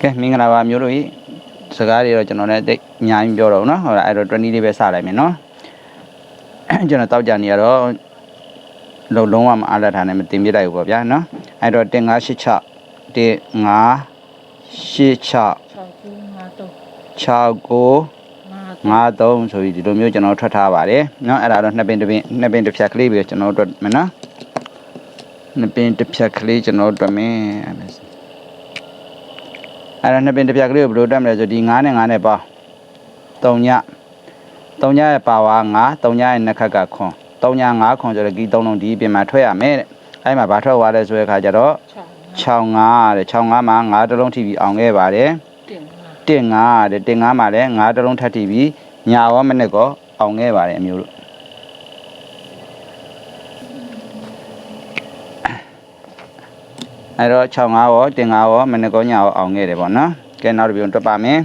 ကဲမင်္ဂလာပါမျိုးတို့ဤစကားတွေတော့ကျွန်တော်လည်းတိတ်အများကြီးပြောတော့ဘူးเนาะဟုတ်လားအဲ့တော့20လေးပဲစလိုက်မယ်เนาะကျွန်တော်တောက်ကြနေရတော့လုံးလုံးဝမအားလက်ထားနဲ့မတင်ပြလိုက်ဘူးပေါ့ဗျာเนาะအဲ့တော့1586 1586 6 9 3 6953ဆိုပြီးဒီလိုမျိုးကျွန်တော်ထွက်ထားပါတယ်เนาะအဲ့ဒါတော့နှစ်ပင်တစ်ပင်နှစ်ပင်တစ်ဖြတ်ကလေးပဲကျွန်တော်တို့မယ်เนาะနှစ်ပင်တစ်ဖြတ်ကလေးကျွန်တော်တို့မယ် အဲ့ဒါအဲ့ဒါနှစ်ပင်တစ်ဖြတ်ကလေးကိုဘယ်လိုတက်မလဲဆိုဒီ9နဲ့9နဲ့ပေါင်း3ည3ညရဲ့ပါဝါ9 3ညရဲ့နှစ်ခက်ကခွန်3ည9ခွန်ဆိုတော့ဒီ3လုံးဒီပြင်မှာထွက်ရမယ်တဲ့အဲ့မှာဘာထွက်သွားလဲဆိုတဲ့အခါကျတော့6 65တဲ့65မှာ9တစ်လုံးထိပြီးအောင်ခဲ့ပါတယ်5တင်5တဲ့တင်5မှာလည်း5တစ်လုံးထပ်ထိပြီးညာရောမနစ်ကောအောင်ခဲ့ပါတယ်အမျိုးတို့ အဲ့တော့65ရောတင်5ရောမနစ်ကောညာရောအောင်ခဲ့တယ်ပေါ့နော်ကဲနောက်တစ်ပြုံတွက်ပါမယ်9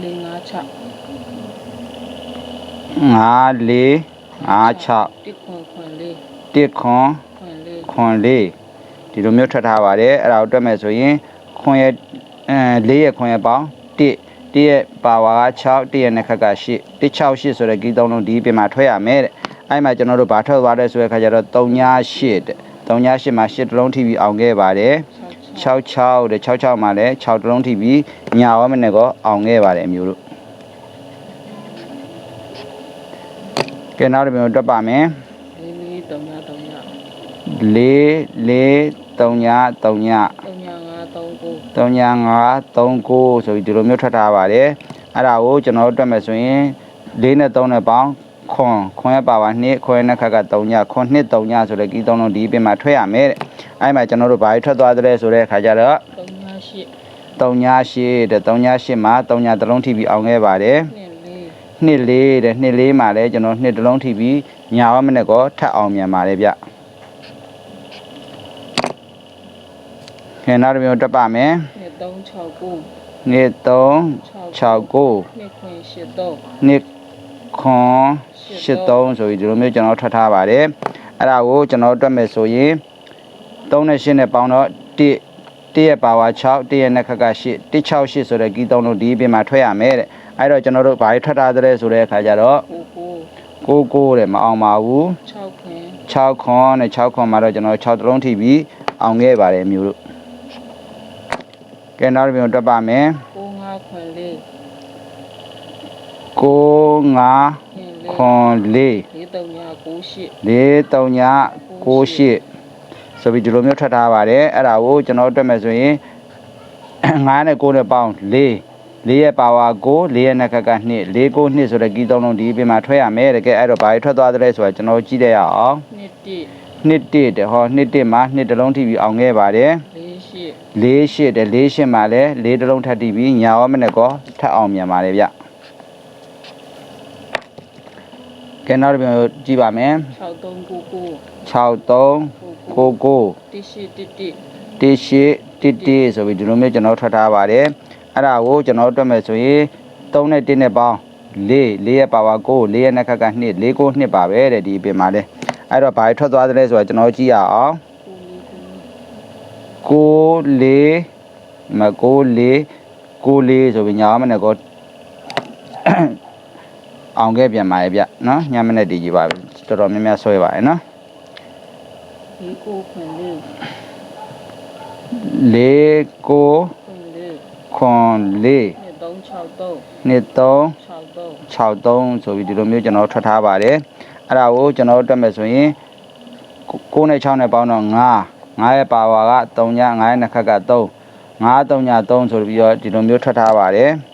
4 5 6 5 4 5 6 1ခွန်ခွန်လေး1ခွန်ခွန်လေးခွန်လေးဒီလိုမျိုးထွက်ထားပါတယ်အဲ့ဒါကိုတွက်မယ်ဆိုရင်ခွန်ရဲ့အဲ၄ရဲ့ခွန်ရဲ့ပေါင်း1 1ရဲ့ပါဝါက6 1ရဲ့နှစ်ခက်က8 1 6 8ဆိုတဲ့ကီးသုံးလုံးဒီပြင်မှာထွက်ရမယ်တဲ့ အဲ့မှာကျွန်တော်တို့ဘာထွက်သွားလဲဆိုတဲ့ခါကျတော့3ညာ8တဲ့3ညာ8မှာ8တလုံးထိပြီးအောင်ခဲ့ပါတယ်6 6တဲ့6 6မှာလည်း6တလုံးထိပြီးညာရောမနဲ့ကောအောင်ခဲ့ပါတယ်အမျိုးတို့ကဲနောက်တစ်မျိုးတွက်ပါမယ်လေးလေး3ည3ညလေးလေး3ည3ည3ည5 3 9 3ည5 3 9ဆိုပြီးဒီလိုမျိုးထွက်ထားပါတယ်အဲ့ဒါကိုကျွန်တော်တို့တွက်မယ်ဆိုရင်4နဲ့3နဲ့ပေါင်း ခွန်ခွန်ရပါပါ2ခွန်ရနှစ်ခက်က3ညခွန်2 3ညဆိုတဲ့ကီးသုံးလုံးဒီပြင်မှာထွက်ရမယ်တဲ့အဲ့မှာကျွန်တော်တို့ဘာတွေထွက်သွားသလဲဆိုတဲ့အခါကျတော့3ည8 3ည8တဲ့3ည8မှာ3ညတစ်လုံးထိပြီးအောင်ခဲ့ပါတယ်2 4နှစ်လေးတဲ့နှစ်လေးမှာလည်းကျွန်တော်နှစ်တစ်လုံးထိပြီးညာဝမနဲ့ကောထပ်အောင်မြန်ပါတယ်ဗျခဲနောက်တစ်မျိုးတက်ပါမယ်2 3 6 9နှစ်3 6 9 2ခွန်8 3နှစ် ခွန်83ဆိုပြီးဒီလိုမျိုးကျွန်တော်ထွက်ထားပါတယ်အဲ့ဒါကိုကျွန်တော်တွက်မယ်ဆိုရင်3နဲ့8နဲ့ပေါင်းတော့1 1ရဲ့ပါဝါ6 1ရဲ့နှစ်ခက်က8 168ဆိုတဲ့ကီးသုံးလုံးဒီအပြင်မှာထွက်ရမယ်တဲ့အဲ့တော့ကျွန်တော်တို့ဘာတွေထွက်ထားသလဲဆိုတဲ့အခါကျတော့9ကိုကိုတဲ့မအောင်ပါဘူး9 6ခွန်6ခွန်နဲ့6ခွန်မှာတော့ကျွန်တော်6တလုံးထိပြီးအောင်ခဲ့ပါတယ်မျိုးတို့ကဲနောက်တစ်ပြုံတွက်ပါမယ်9 5ခွန်လေး 9 5ခွန်လေးခွန်4 4 3ည9 8 4 3ည98ဆိုပြီးဒီလိုမျိုးထွက်ထားပါတယ်အဲ့ဒါကိုကျွန်တော်တို့တွက်မယ်ဆိုရင်9နဲ့9နဲ့ပေါင်း4 4ရဲ့ပါဝါ9 4ရဲ့နှက်ကက2 4 9 2ဆိုတဲ့ကီးသုံးလုံးဒီအပြင်မှာထွက်ရမယ်တကယ်အဲ့တော့ဘာတွေထွက်သွားသလဲဆိုတာကျွန်တော်ကြည့်ရအောင်2 1နှစ်တစ်တဲ့ဟောနှစ်တစ်မှာနှစ်တစ်လုံးထိပြီးအောင်ခဲ့ပါတယ်4 8လေးရှစ်တဲ့လေးရှစ်မှာလည်းလေးတစ်လုံးထပ်တီးပြီးညာရောမနဲ့ကောထပ်အောင်မြန်ပါတယ်ဗျ ကဲနောက်တစ်ပြန်ကြည့်ပါမယ်6 3 9 9 63 9 99 1 8 1 1တစ်ရှစ်တစ်တစ်ဆိုပြီးဒီလိုမျိုးကျွန်တော်ထွက်ထားပါတယ်အဲ့ဒါကိုကျွန်တော်တွက်မယ်ဆိုရင်3နဲ့1နဲ့ပေါင်း4 4ရဲ့ပါဝါ9 4ရဲ့နှစ်ခက်က2 4 9 2ပါပဲတဲ့ဒီအပြင်မှာလဲအဲ့တော့ဘာထွက်သွားသလဲဆိုတော့ကျွန်တော်ကြည့်ရအောင်ကိုလေးမကိုလေးကိုလေးဆိုပြီးညာမနဲ့ကော အောင်ခဲ့ပြန်ပါရဲ့ဗျနော်ညမနဲ့တည်ကြည့်ပါပြီတော်တော်များများဆွဲပါရဲ့နော်ဒီကိုခွန်လေးလေးကိုခွန်လေးခွန်လေး3 6 3နှစ်3 6 3 63ဆိုပြီးဒီလိုမျိုးကျွန်တော်ထွက်ထားပါတယ်အဲ့ဒါကိုကျွန်တော်တို့တက်မယ်ဆိုရင်9နဲ့6နဲ့ပေါင်းတော့9 9ရဲ့ပါဝါက3ည9ရဲ့နှစ်ခက်က3 9 3ည3ဆိုပြီးတော့ဒီလိုမျိုးထွက်ထားပါတယ်အဲ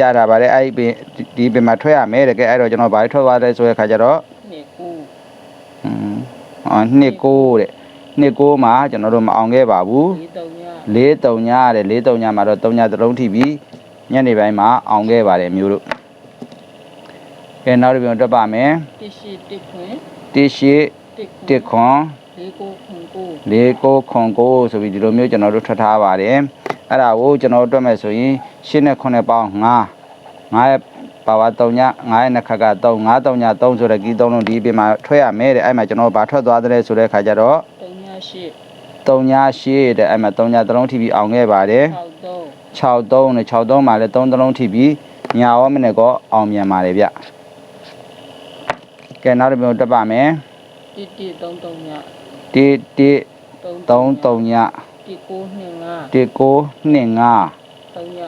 ရတာပါတယ်အဲ့ဒီဒီပင်မှာထွက်ရမယ်တကယ်အဲ့တော့ကျွန်တော်ဘာထွက်သွားလဲဆိုတဲ့ခါကျတော့2 9อืมအော်နှစ်ကိုတဲ့နှစ်ကိုမှာကျွန်တော်တို့မအောင်ခဲ့ပါဘူး4 3ည4 3ညတဲ့4 3ညမှာတော့3ညသလုံးထိပြီးညနေပိုင်းမှာအောင်ခဲ့ပါတယ်မျိုးတို့ကဲနောက်တစ်ပြန်တက်ပါမယ်1 8 1ခွန်1ရှိ1 1ခွန်4 9ခွန်9 4ကိုခွန် ကိုဆိုပြီးဒီလိုမျိုးကျွန်တော်တို့ထွက်ထားပါတယ်အဲ့ဒါကိုကျွန်တော်တို့တွက်မယ်ဆိုရင်8နဲ့9နဲ့ပေါင်း9 9ရဲ့ပါဝါ3ည9ရဲ့နှစ်ခက်က3 9 3ည3ဆိုတဲ့ကီး3လုံးဒီပြင်မှာထွက်ရမယ်တဲ့အဲ့မှာကျွန်တော်ဘာထွက်သွားတယ်ဆိုတဲ့ခါကျတော့တုံညာရှိ3ည8တဲ့အဲ့မှာ3ည3လုံးထိပြီးအောင်ခဲ့ပါတယ်6တုံး63နဲ့63မှာလည်း3သလုံးထိပြီးညာရောမနဲ့ကောအောင်မြန်ပါတယ်ဗျကဲနောက်တစ်ပြုံတက်ပါမယ်တိတိတုံးတုံညာ 1 1တုံး3 3ညတိကိုနှစ်ငါ1 9 2 5တုံညာ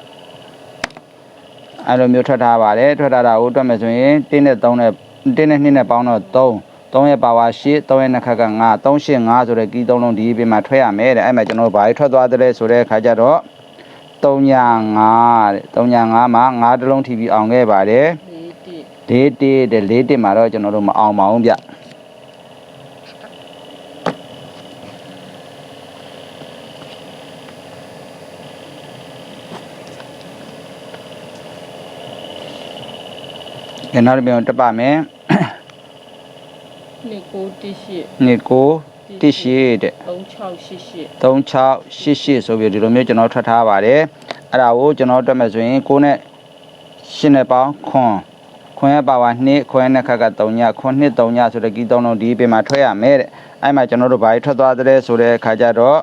အဲ့လိုမျိုးထွက်ထားပါတယ်ထွက်ထားတာကိုတွက်မယ်ဆိုရင်1နဲ့3နဲ့1နဲ့2နဲ့ပေါင်းတော့3 3ရဲ့ပါဝါ8 3ရဲ့နှစ်ခက်က9 3 8 5ဆိုတဲ့ကီး3လုံးဒီပြင်မှာထွက်ရမယ်တဲ့အဲ့မှာကျွန်တော်ဘာကြီးထွက်သွားတယ်ဆိုတဲ့ခါကျတော့3ည5တဲ့3ည5မှာ9တလုံးထိပြီးအောင်ခဲ့ပါတယ်လေးတိ၄တစ်တဲ့၄တစ်မှာတော့ကျွန်တော်တို့မအောင်ပါဘူးဗျ ကဲနောက်တစ်ပြန်တက်ပါမယ်နှစ်ကိုတိရှိနှစ်ကိုတစ်ရှိတဲ့3688 3688ဆိုပြီးဒီလိုမျိုးကျွန်တော်ထွက်ထားပါတယ်အဲ့ဒါကိုကျွန်တော်တွက်မယ်ဆိုရင်6နဲ့8နဲ့ပေါင်းခွန်ခွန်ရဲ့ပါဝါ2ခွန်ရဲ့နှစ်ခက်က3ညခွန်2 3ညဆိုတဲ့ကီး3လုံးဒီပြင်မှာထွက်ရမယ်တဲ့အဲ့မှာကျွန်တော်တို့ဘာကြီးထွက်သွားတဲ့ဆိုတဲ့အခါကျတော့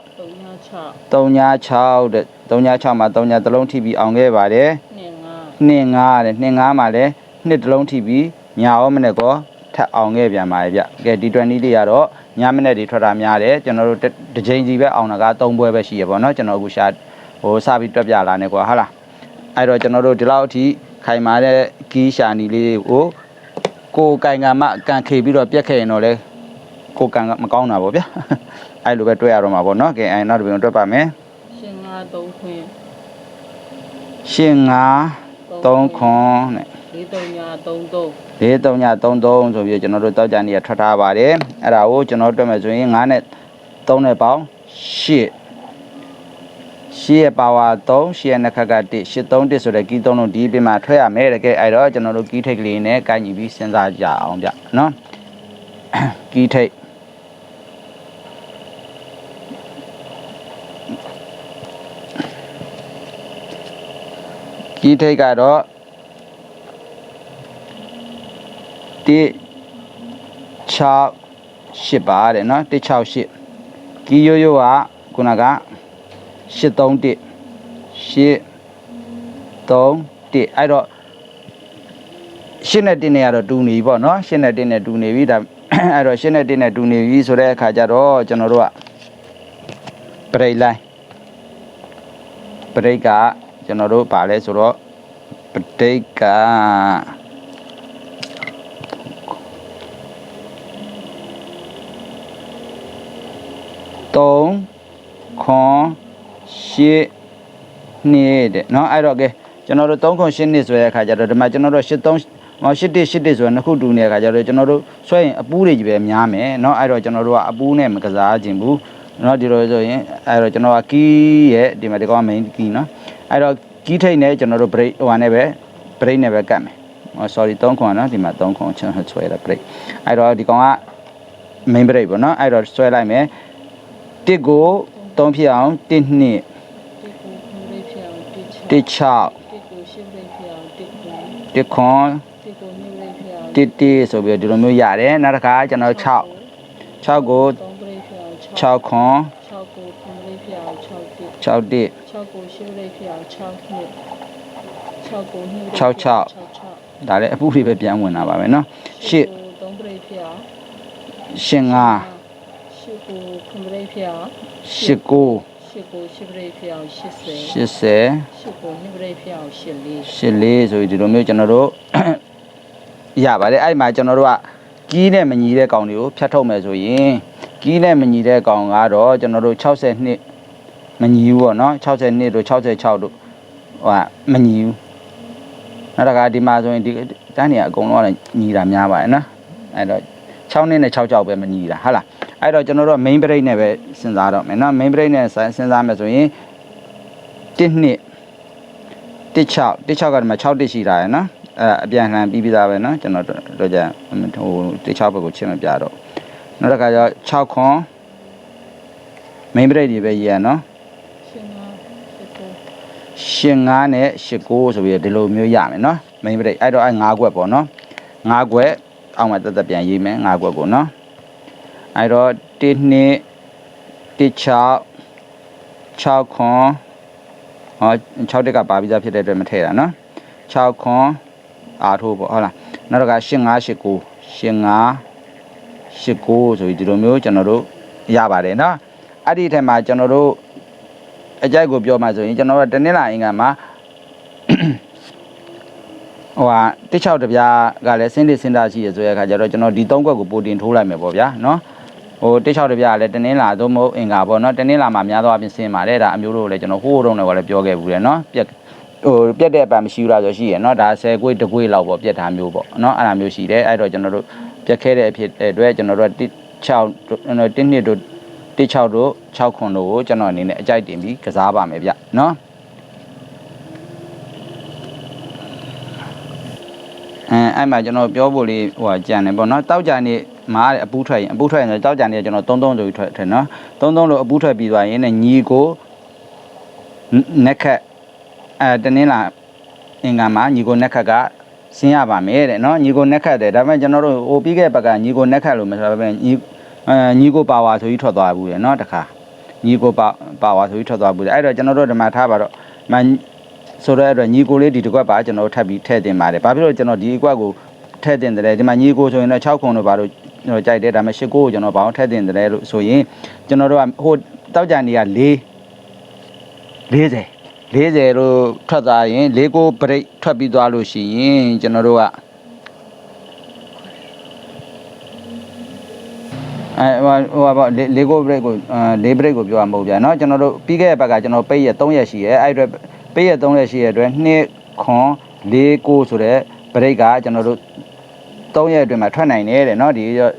တုံညာ6 3ည6တဲ့3ည6မှာ3ညတစ်လုံးထိပြီးအောင်ခဲ့ပါတယ်နှစ်ငါ2 5တဲ့2 5မှာလည်း နှစ်တစ်လုံးထိပြီးညာရောမနဲ့ကောထပ်အောင်ခဲ့ပြန်ပါတယ်ဗျကဲဒီ20လေးကတော့ညမနဲ့တွေထွက်တာများတယ်ကျွန်တော်တို့တစ်တစ်ချိန်စီပဲအောင်တာက3ပွဲပဲရှိရပါတော့ကျွန်တော်အခုရှာဟိုစပြီးတွက်ပြလာနေကွာဟာလားအဲ့တော့ကျွန်တော်တို့ဒီလောက်အထိခိုင်မာတဲ့ကီးရှာနီလေးကိုကိုယ်ကင်ကမှကန်ခေပြီးတော့ပြက်ခဲ့ရင်တော့လေကိုယ်ကန်ကမကောင်းတာပေါ့ဗျာအဲ့လိုပဲတွက်ရတော့မှာပေါ့နော်ကဲအဲ့နောက်တစ်ပြန်တွက်ပါမယ်ရှင်ငါ3ခွင်ရှင်းငါ3ခွန်နဲ့ လေးတုံညာ33၄3ည33ဆိုပြီးကျွန်တော်တို့တောက်ကြနေရထွက်ထားပါတယ်အဲ့ဒါကိုကျွန်တော်တွက်မယ်ဆိုရင်9နဲ့3နဲ့ပေါင်း8 8ရဲ့ပါဝါ3 8ရဲ့နှစ်ခက်က1 8 3 1ဆိုတဲ့ကီး3လုံးဒီပြင်မှာထွက်ရမယ်တကယ်အဲ့တော့ကျွန်တော်တို့ကီးထိတ်ကလေးနဲ့ကိုက်ညီပြီးစဉ်းစားကြအောင်ဗျနော်ကီးထိတ်ကီးထိတ်ကတော့ 1 6 8ပါတဲ့နော်168ကီးရိုးရိုးကခုနက831 8 3 1အဲ့တော့ရှင်းနဲ့တင်းနဲ့ကတော့တူနေပြီပေါ့နော်ရှင်းနဲ့တင်းနဲ့တူနေပြီဒါအဲ့တော့ရှင်းနဲ့တင်းနဲ့တူနေပြီဆိုတဲ့အခါကျတော့ကျွန်တော်တို့ကပရိတ်လိုင်းပရိတ်ကကျွန်တော်တို့ပါလဲဆိုတော့ပရိတ်က 3ခွန်8နှစ်တဲ့เนาะအဲ့တော့ကဲကျွန်တော်တို့3ခွန်8နှစ်ဆိုတဲ့အခါကျတော့ဒီမှာကျွန်တော်တို့8 3မ8 1 8 1ဆိုတော့နှစ်ခုတူနေတဲ့အခါကျတော့ကျွန်တော်တို့ဆွဲရင်အပူးတွေကြီးပဲများမယ်เนาะအဲ့တော့ကျွန်တော်တို့ကအပူးနဲ့မကစားခြင်းဘူးเนาะဒီလိုဆိုရင်အဲ့တော့ကျွန်တော်ကကီးရဲ့ဒီမှာဒီကောင်က main key เนาะအဲ့တော့ကီးထိတ်နဲ့ကျွန်တော်တို့ break ဟိုဟာနဲ့ပဲ break နဲ့ပဲကတ်မယ်ဟော sorry 3ခွန်เนาะဒီမှာ3ခွန်ကျွန်တော်ဆွဲတာ break အဲ့တော့ဒီကောင်က main break ပေါ့เนาะအဲ့တော့ဆွဲလိုက်မယ် တစ်ကို3ဖြစ်အောင်1နှစ် တိကိုခွန်လေးဖြစ်အောင်တိချ 1 6 တိကိုရှင်းလေးဖြစ်အောင်တိကို တစ်ခွန်တစ်တစ်ဆိုပြီးတော့ဒီလိုမျိုးရတယ်နောက်တစ်ခါကျွန်တော်6 6ကို 3လေးဖြစ်အောင်6 6ခွန် 6ကိုခွန်လေးဖြစ်အောင်6တိ 6တစ် 6ကိုရှင်းလေးဖြစ်အောင်6နှစ်6ကိုနှစ် 6 6 6 ဒါလည်းအပူတွေပဲပြန်ဝင်တာပါပဲเนาะ8 3လေးဖြစ်အောင် ရှင်5 8ကိုခွန်လေးဖြစ်အောင်8 9 8ကိုရှင်းလေးဖြစ်အောင်80 80 8ကိုနှစ်လေးဖြစ်အောင်84 84ဆိုပြီးဒီလိုမျိုးကျွန်တော်တို့ရပါတယ်အဲ့ဒီမှာကျွန်တော်တို့ကကီးနဲ့မညီတဲ့ကောင်တွေကိုဖြတ်ထုတ်မယ်ဆိုရင်ကီးနဲ့မညီတဲ့ကောင်ကတော့ကျွန်တော်တို့60နှစ်မညီဘူးပေါ့နော်60နှစ်တို့66တို့ဟိုကမညီဘူးနောက်တစ်ခါဒီမှာဆိုရင်ဒီတန်းနေအကုန်လုံးကညီတာများပါတယ်နော်အဲ့တော့6နှစ်နဲ့6ကြောက်ပဲမညီတာဟုတ်လား အဲ့တော့ကျွန်တော်တို့က main break နဲ့ပဲစဉ်းစားတော့မယ်နော် main break နဲ့စဉ်းစားမယ်ဆိုရင်1နှစ်တစ်6တစ်6ကဒီမှာ6တစ်ရှိတာရယ်နော်အဲအပြန်လှန်ပြီးပြီးသားပဲနော်ကျွန်တော်တို့ကြဟိုတစ်6ဘက်ကိုချင်းမပြတော့နောက်တစ်ခါကျ6ခွန် main break တွေပဲရေးရနော်ရှင်းပါရှင်းကိုရှင်9နဲ့8 9ဆိုပြီးဒီလိုမျိုးရမယ်နော်မိန်းပရိတ်အဲ့တော့အဲ့၅ခွက်ပေါ့နော်၅ခွက်အောက်မှာတက်တက်ပြန်ရေးမယ်၅ခွက်ကိုနော် အဲ့တော့1နှစ်1 6 6ခွန်ဟော6တက်ကပါပြီးသားဖြစ်တဲ့အတွက်မထည့်တာနော်6ခွန်အာထိုးပေါ့ဟုတ်လားနောက်တစ်ခါ8 5 8 9 8 5 8 9ဆိုပြီးဒီလိုမျိုးကျွန်တော်တို့ရပါတယ်နော်အဲ့ဒီအထက်မှာကျွန်တော်တို့အကြိုက်ကိုပြောမှဆိုရင်ကျွန်တော်တို့တနင်္လာအင်္ဂါမှာဟိုဟာတစ်ချောက်တစ်ပြားကလည်းစင်းတစ်စင်းတာရှိရဆိုရခါကျတော့ကျွန်တော်ဒီသုံးခွက်ကိုပိုတင်ထိုးလိုက်မယ်ပေါ့ဗျာနော် ဟိုတစ်ချောက်တစ်ပြားကလည်းတနင်္လာသို့မဟုတ်အင်္ဂါပေါ့နော်တနင်္လာမှာများသောအားဖြင့်စင်းပါတယ်ဒါအမျိုးတို့လည်းကျွန်တော်ဟိုးတုံးလည်းလည်းပြောခဲ့ဘူးလေနော်ပြက်ဟိုပြက်တဲ့အပံမရှိဘူးလားဆိုရှိရနော်ဒါ10ခွေးတစ်ခွေးလောက်ပေါ့ပြက်ထားမျိုးပေါ့နော်အဲ့ဒါမျိုးရှိတယ်အဲ့တော့ကျွန်တော်တို့ပြက်ခဲတဲ့အဖြစ်တဲ့အတွက်ကျွန်တော်တို့က6ကျွန်တော်1နှစ်တို့16တို့6ခွန်တို့ကိုကျွန်တော်အနေနဲ့အကြိုက်တင်ပြီးကစားပါမယ်ဗျနော်အဲအဲ့မှာကျွန်တော်ပြောဖို့လေးဟိုဟာကြံတယ်ပေါ့နော်တောက်ကြနေ မှာတဲ့အပူးထွက်ရင်အပူးထွက်ရင်ဆိုတောက်ကြနေကျွန်တော်သုံးသုံးဆိုပြီးထွက်တယ်နော်သုံးသုံးလို့အပူးထွက်ပြီးသွားရင်လည်းညီကိုနက်ခတ်အဲတနင်္လာအင်္ဂါမှာညီကိုနက်ခတ်ကဆင်းရပါမယ်တဲ့နော်ညီကိုနက်ခတ်တယ်ဒါပေမဲ့ကျွန်တော်တို့ဟိုပြီးခဲ့တဲ့ဘက်ကညီကိုနက်ခတ်လို့မဆိုတော့ပဲညီအဲညီကိုပါဝါဆိုပြီးထွက်သွားဘူးလေနော်တခါညီကိုပါပါဝါဆိုပြီးထွက်သွားဘူးလေအဲ့တော့ကျွန်တော်တို့ဒီမှာထားပါတော့မန်ဆိုတော့အဲ့တော့ညီကိုလေးဒီတစ်ကွက်ပါကျွန်တော်ထပ်ပြီးထည့်တင်ပါတယ်။ဘာဖြစ်လို့ကျွန်တော်ဒီအကွက်ကိုထည့်တင်တယ်လဲဒီမှာညီကိုဆိုရင်တော့6ခုံတော့ဘာလို့ ကျွန်တော်ကြိုက်တယ်ဒါပေမဲ့8ကိုကိုကျွန်တော်ဘာလို့ထည့်တင်တယ်လဲလို့ဆိုရင်ကျွန်တော်တို့ကဟိုတောက်ကြနေက4 40 40လို့ထွက်သွားရင်4ကိုဘရိတ်ထွက်ပြီးသွားလို့ရှိရင်ကျွန်တော်တို့ကအဲဟိုဟိုပါပေါ့လေကိုဘရိတ်ကိုအဲလေးဘရိတ်ကိုပြောရမဟုတ်ဗျာเนาะကျွန်တော်တို့ပြီးခဲ့တဲ့ဘက်ကကျွန်တော်ပိတ်ရ3ရက်ရှိရဲအဲ့အတွက်ပိတ်ရ3ရက်ရှိရဲအတွက်2ခွန်4ကိုဆိုတဲ့ဘရိတ်ကကျွန်တော်တို့ 3ရက်အတွင်းမှာထွက်နိုင်တယ်တဲ့เนาะဒီတော့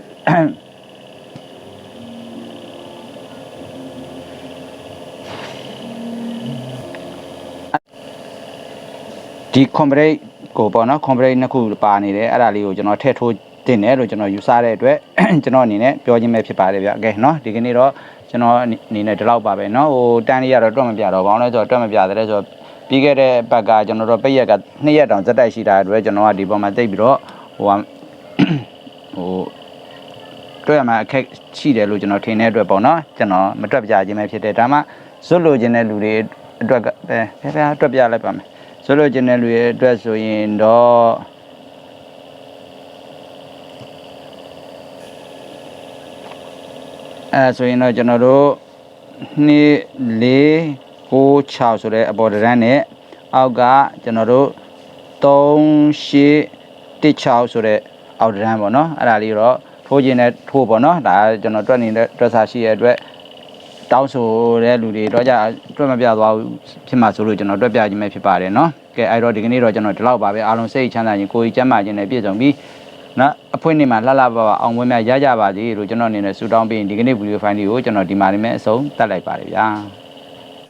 ဒီကွန်ပရိတ်ကိုပေါ့နော်ကွန်ပရိတ်နှစ်ခုပါနေတယ်အဲ့ဒါလေးကိုကျွန်တော်ထည့်ထိုးတင်တယ်လို့ကျွန်တော်ယူဆတဲ့အတွက် ကျွန်တော်အနေနဲ့ပြောခြင်းပဲဖြစ်ပါတယ်ဗျ။ Okay เนาะဒီကနေ့တော့ကျွန်တော်အနေနဲ့ဒီလောက်ပါပဲเนาะဟိုတန်းလေးကတော့တွက်မပြတော့ဘာလို့လဲဆိုတော့တွက်မပြတဲ့ဆိုတော့ပြီးခဲ့တဲ့ဘက်ကကျွန်တော်တို့ပိတ်ရက်က2ရက်တောင်ဇက်တိုက်ရှိတာအတွက်ကျွန်တော်ကဒီပေါ်မှာတိတ်ပြီးတော့ဟို ဟာဟိုတွေ့ရမှာအခက်ရှိတယ်လို့ကျွန်တော်ထင်တဲ့အတွက်ပေါ့နော်ကျွန်တော်မတွက်ပြခြင်းပဲဖြစ်တယ်ဒါမှဇွတ်လို့ခြင်းတဲ့လူတွေအတွက်ကပဲဖဲဖဲတွက်ပြလိုက်ပါမယ်ဇွတ်လို့ခြင်းတဲ့လူတွေအတွက်ဆိုရင်တော့အဲဆိုရင်တော့ကျွန်တော်တို့2 4 9 6ဆိုတဲ့အပေါ်တရမ်းနဲ့အောက်ကကျွန်တော်တို့3 8 16ဆိုတဲ့ အောက်တရမ်းပေါ့နော်အဲ့ဒါလေးတော့ထိုးခြင်းနဲ့ထိုးပေါ့နော်ဒါကျွန်တော်တွက်နေတဲ့တွက်စာရှိရဲ့အတွက်တောင်းဆိုတဲ့လူတွေတော့ကြတွက်မပြသွားဘူးဖြစ်မှာဆိုလို့ကျွန်တော်တွက်ပြခြင်းပဲဖြစ်ပါတယ်နော်ကဲအဲ့တော့ဒီကနေ့တော့ကျွန်တော်ဒီလောက်ပါပဲအားလုံးစိတ်ချမ်းသာခြင်းကိုယ်ကြီးကျန်းမာခြင်းနဲ့ပြည့်စုံပြီးနော်အဖွင့်နေမှာလှလှပပအောင်ပွဲများရကြပါစေလို့ကျွန်တော်အနေနဲ့ဆုတောင်းပြီးဒီကနေ့ဗီဒီယိုဖိုင်လေးကိုကျွန်တော်ဒီမှာနေမဲ့အဆုံးတတ်လိုက်ပါတယ်ဗျာ